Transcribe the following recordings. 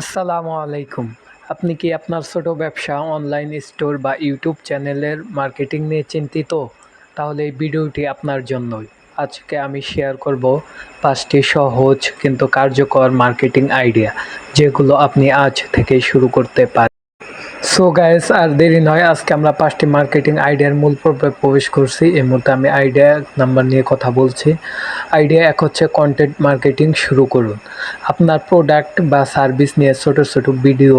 আসসালামু আলাইকুম। আপনি কি আপনার ছোট ব্যবসা অনলাইন স্টোর বা ইউটিউব চ্যানেলের মার্কেটিং নিয়ে চিন্তিত? তাহলে এই ভিডিওটি আপনার জন্যই। আজকে আমি শেয়ার করব পাঁচটি সহজ কিন্তু কার্যকর মার্কেটিং আইডিয়া, যেগুলো আপনি আজ থেকে শুরু করতে পারেন সো গাইস আর দেরি নয়, আজকে আমরা পাঁচটি মার্কেটিং আইডিয়ার মূল পর্বে প্রবেশ করছি। এই মুহূর্তে আমি আইডিয়া নাম্বার নিয়ে কথা বলছি। আইডিয়া এক হচ্ছে কন্টেন্ট মার্কেটিং শুরু করুন। আপনার প্রোডাক্ট বা সার্ভিস নিয়ে ছোট ছোট ভিডিও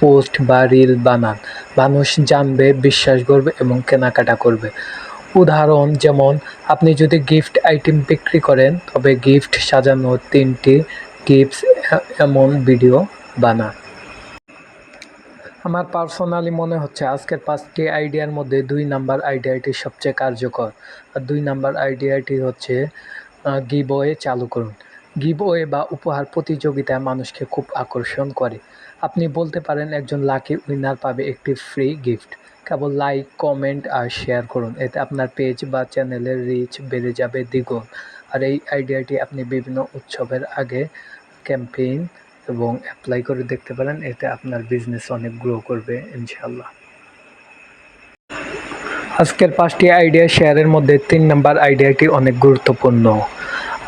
পোস্ট বা রিল বানান। মানুষ জানবে, বিশ্বাস করবে এবং কেনাকাটা করবে। উদাহরণ যেমন, আপনি যদি গিফট আইটেম বিক্রি করেন, তবে গিফট সাজানো তিনটি টিপস এমন ভিডিও বানান। আমার পার্সোনালি মনে হচ্ছে আজকের পাঁচটি আইডিয়ার মধ্যে দুই নাম্বার আইডিয়াটি সবচেয়ে কার্যকর। আর দুই নাম্বার আইডিয়াটি হচ্ছে গিবওয়ে চালু করুন। গিবওয়ে বা উপহার প্রতিযোগিতা মানুষকে খুব আকর্ষণ করে। আপনি বলতে পারেন একজন লাকি উইনার পাবে একটি ফ্রি গিফট। কেবল লাইক, কমেন্ট আর শেয়ার করুন। এতে আপনার পেজ বা চ্যানেলের রিচ বেড়ে যাবে দ্বিগুণ। আর এই আইডিয়াটি আপনি বিভিন্ন উৎসবের আগে ক্যাম্পেইন এবং অ্যাপ্লাই করে দেখতে পারেন, এতে আপনার বিজনেস অনেক গ্রো করবে ইনশাল্লাহ আজকের পাঁচটি আইডিয়া শেয়ারের মধ্যে তিন নম্বর আইডিয়াটি অনেক গুরুত্বপূর্ণ।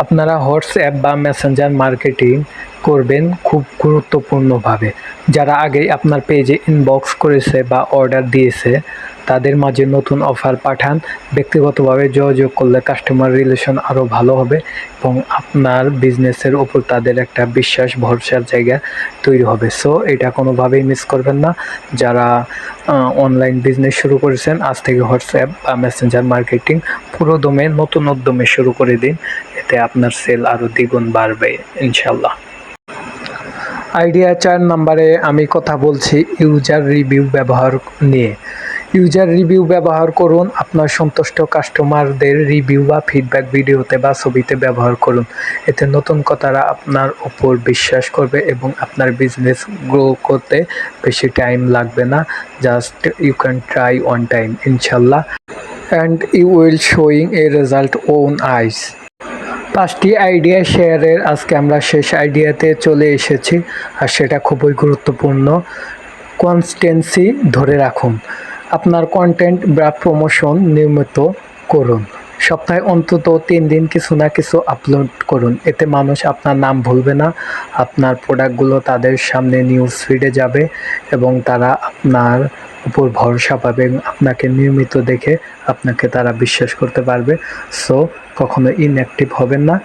আপনারা হোয়াটসঅ্যাপ বা মেসেঞ্জার মার্কেটিং করবেন খুব গুরুত্বপূর্ণভাবে। যারা আগেই আপনার পেজে ইনবক্স করেছে বা অর্ডার দিয়েছে তাদের মাঝে নতুন অফার পাঠান। ব্যক্তিগতভাবে যোগাযোগ করলে কাস্টমার রিলেশন আরও ভালো হবে এবং আপনার বিজনেসের ওপর তাদের একটা বিশ্বাস, ভরসার জায়গা তৈরি হবে। সো এটা কোনোভাবেই মিস করবেন না। যারা অনলাইন বিজনেস শুরু করেছেন, আজ থেকে হোয়াটসঅ্যাপ বা মেসেঞ্জার মার্কেটিং পুরো দমে, নতুন উদ্যমে শুরু করে দিন। এতে আপনার সেল আরও দ্বিগুণ বাড়বে ইনশাল্লাহ আইডিয়া চার নাম্বারে আমি কথা বলছি ইউজার রিভিউ ব্যবহার নিয়ে। ইউজার রিভিউ ব্যবহার করুন, আপনার সন্তুষ্ট কাস্টমারদের রিভিউ বা ফিডব্যাক ভিডিওতে বা ছবিতে ব্যবহার করুন। এতে নতুন কথারা আপনার ওপর বিশ্বাস করবে এবং আপনার বিজনেস গ্রো করতে বেশি টাইম লাগবে না। Just you can try one time ইনশাল্লাহ and you will showing a result on eyes পাঁচটি আইডিয়া শেয়ারের আজকে আমরা শেষ আইডিয়াতে চলে এসেছি, আর সেটা খুবই গুরুত্বপূর্ণ। কনস্টেন্সি ধরে রাখুন। আপনার কন্টেন্ট বা প্রমোশন নিয়মিত করুন। সপ্তাহে অন্তত তিন দিন কিছু না কিছু আপলোড করুন। এতে মানুষ আপনার নাম ভুলবে না, আপনার প্রোডাক্টগুলো তাদের সামনে নিউজ ফিডে যাবে এবং তারা আপনার উপর ভরসা পাবে আপনাকে নিয়মিত দেখে আপনাকে তারা বিশ্বাস করতে পারবে। সো কখনো ইনঅ্যাক্টিভ হবেন না।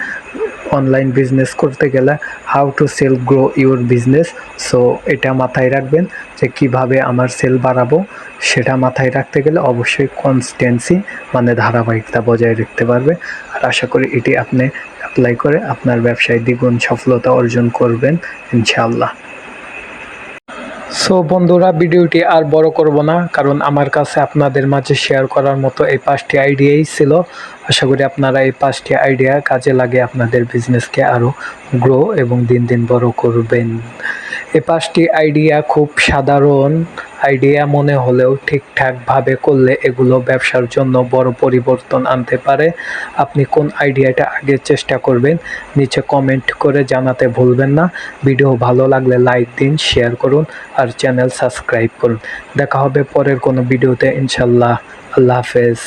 অনলাইন বিজনেস করতে গেলে how to sell grow your business so এটা মাথায় রাখবেন যে কীভাবে আমার সেল বাড়াবো সেটা মাথায় রাখতে গেলে অবশ্যই কনস্টেন্সি মানে ধারাবাহিকতা বজায় রাখতে পারবে। আর আশা করি এটি আপনি অ্যাপ্লাই করে আপনার ব্যবসায় দ্বিগুণ সফলতা অর্জন করবেন, ইনশাআল্লাহ। সো বন্ধুরা, ভিডিওটি আর বড় করব না, কারণ আমার কাছে আপনাদের মাঝে শেয়ার করার মতো এই পাঁচটি আইডিয়াই ছিল। আশা করি আপনারা এই পাঁচটি আইডিয়া কাজে লাগে আপনাদের বিজনেসকে আরও গ্রো এবং দিন দিন বড় করবেন। এই পাঁচটি আইডিয়া খুব সাধারণ। আইডিয়া মনে হলেও ঠিকঠাকভাবে করলে এগুলো ব্যবসার জন্য বড় পরিবর্তন আনতে পারে। আপনি কোন আইডিয়াটা আগে চেষ্টা করবেন, নিচে কমেন্ট করে জানাতে ভুলবেন না। ভিডিও ভালো লাগলে লাইক দিন শেয়ার করুন আর চ্যানেল সাবস্ক্রাইব করুন। দেখা হবে পরের কোনো ভিডিওতে ইনশাল্লাহ। আল্লাহ হাফেজ।